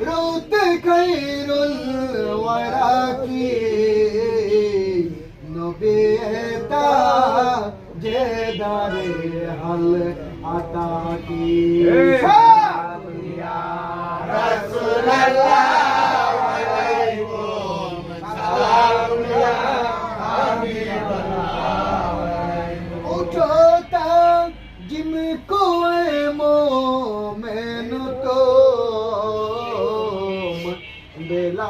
روت خير الوراكي নবীতা যে দারে হাল আতা কি রসুল্লাহ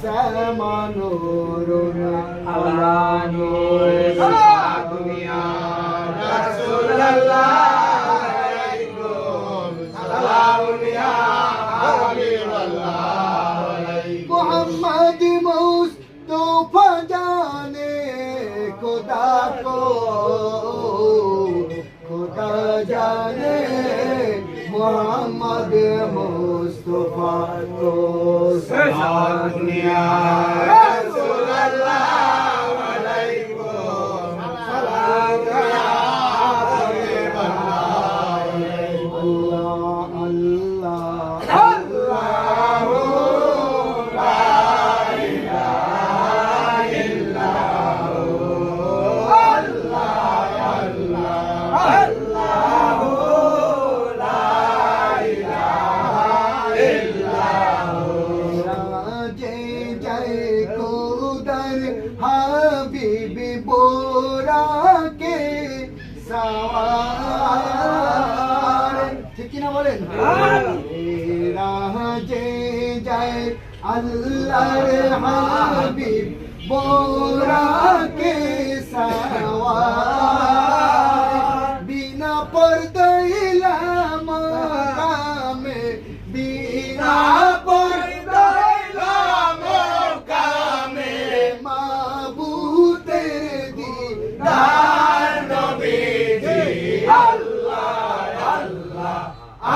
শ্যামানুরুন আলানুর সাকুমিয়া রাসূলুল্লাহ আলাইকুম জানে খোদা কো জানে মুহাম্মদ Santo Santo বলেন। রাজে যায় আল্লাহর হাবিব বোরা কে সাওয়া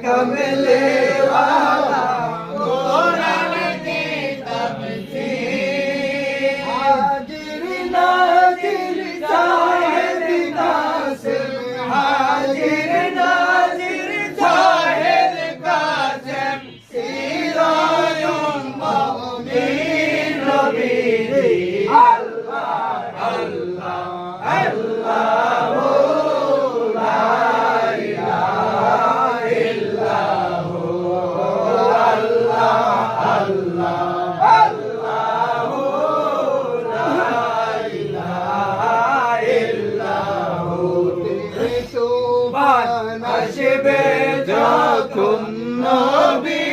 ka mile be